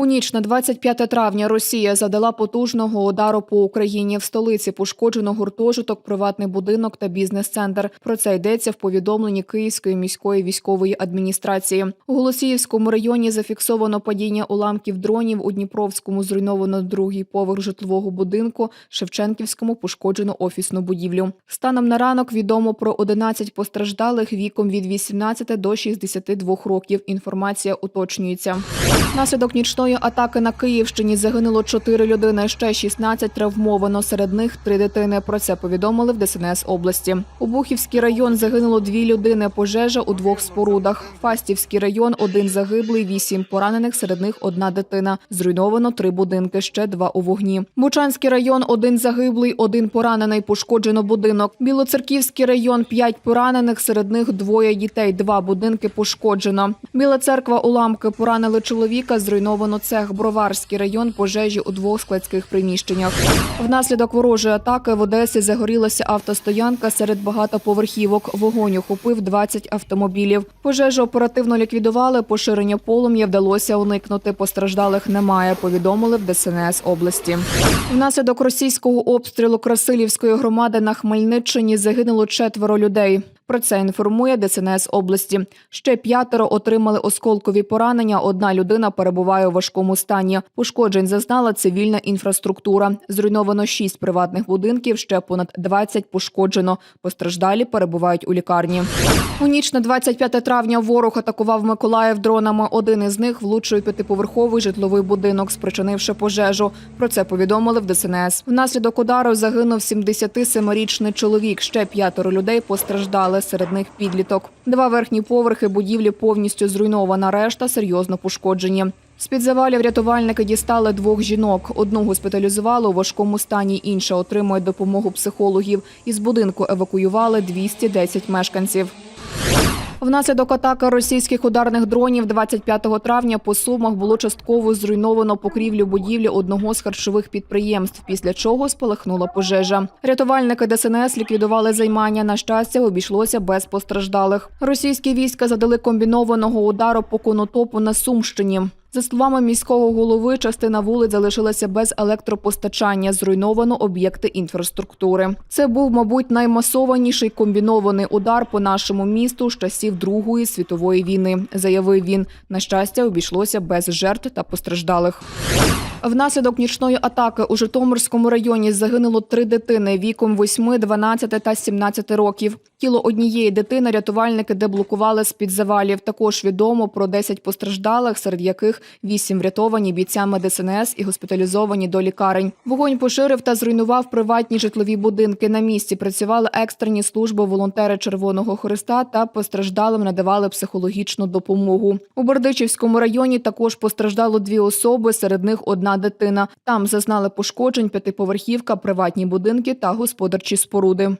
У ніч на 25 травня Росія задала потужного удару по Україні. В столиці пошкоджено гуртожиток, приватний будинок та бізнес-центр. Про це йдеться в повідомленні Київської міської військової адміністрації. У Голосіївському районі зафіксовано падіння уламків дронів. У Дніпровському зруйновано другий поверх житлового будинку. Шевченківському пошкоджено офісну будівлю. Станом на ранок відомо про 11 постраждалих віком від 18 до 62 років. Інформація уточнюється. Наслідок нічної атаки на Київщині загинуло 4 людини, ще 16 травмовано. Серед них три дитини. Про це повідомили в ДСНС області. У Бухівський район загинуло дві людини. Пожежа у двох спорудах. Фастівський район один загиблий, вісім поранених. Серед них одна дитина. Зруйновано три будинки, ще два у вогні. Бучанський район один загиблий, один поранений. Пошкоджено будинок. Білоцерківський район п'ять поранених. Серед них двоє дітей. Два будинки пошкоджено. Біла церква уламки поранили чоловіка. Зруйновано цех. Броварський район пожежі у двох складських приміщеннях. Внаслідок ворожої атаки в Одесі загорілася автостоянка серед багатоповерхівок. Вогонь охопив 20 автомобілів. Пожежу оперативно ліквідували. Поширення полум'я вдалося уникнути. Постраждалих немає. Повідомили в ДСНС області. Внаслідок російського обстрілу Красилівської громади на Хмельниччині загинуло четверо людей. Про це інформує ДСНС області. Ще п'ятеро отримали осколкові поранення. Одна людина перебуває у важкому стані. Пошкоджень зазнала цивільна інфраструктура. Зруйновано шість приватних будинків. Ще понад 20 пошкоджено. Постраждалі перебувають у лікарні. У ніч на 25 травня ворог атакував Миколаїв дронами. Один із них влучив п'ятиповерховий житловий будинок, спричинивши пожежу. Про це повідомили в ДСНС. Внаслідок удару загинув 77-річний чоловік. Ще п'ятеро людей постраждали. Серед них підліток. Два верхні поверхи будівлі повністю зруйнована. Решта серйозно пошкоджені. З-під завалів рятувальники дістали двох жінок. Одну госпіталізували у важкому стані, інша отримує допомогу психологів. Із будинку евакуювали 210 мешканців. Внаслідок атаки російських ударних дронів 25 травня по Сумах було частково зруйновано покрівлю будівлі одного з харчових підприємств, після чого спалахнула пожежа. Рятувальники ДСНС ліквідували займання. На щастя, обійшлося без постраждалих. Російські війська задали комбінованого удару по конотопу на Сумщині. За словами міського голови, частина вулиць залишилася без електропостачання, зруйновано об'єкти інфраструктури. Це був, мабуть, наймасованіший комбінований удар по нашому місту з часів Другої світової війни, заявив він. На щастя, обійшлося без жертв та постраждалих. Внаслідок нічної атаки у Житомирському районі загинуло три дитини віком 8, 12 та 17 років. Тіло однієї дитини рятувальники деблокували з-під завалів. Також відомо про 10 постраждалих, серед яких 8 врятовані бійцями ДСНС і госпіталізовані до лікарень. Вогонь поширив та зруйнував приватні житлові будинки. На місці працювали екстрені служби волонтери Червоного Христа та постраждалим надавали психологічну допомогу. У Бердичівському районі також постраждало дві особи, серед них одна дитина. Там зазнали пошкоджень п'ятиповерхівка, приватні будинки та господарчі споруди.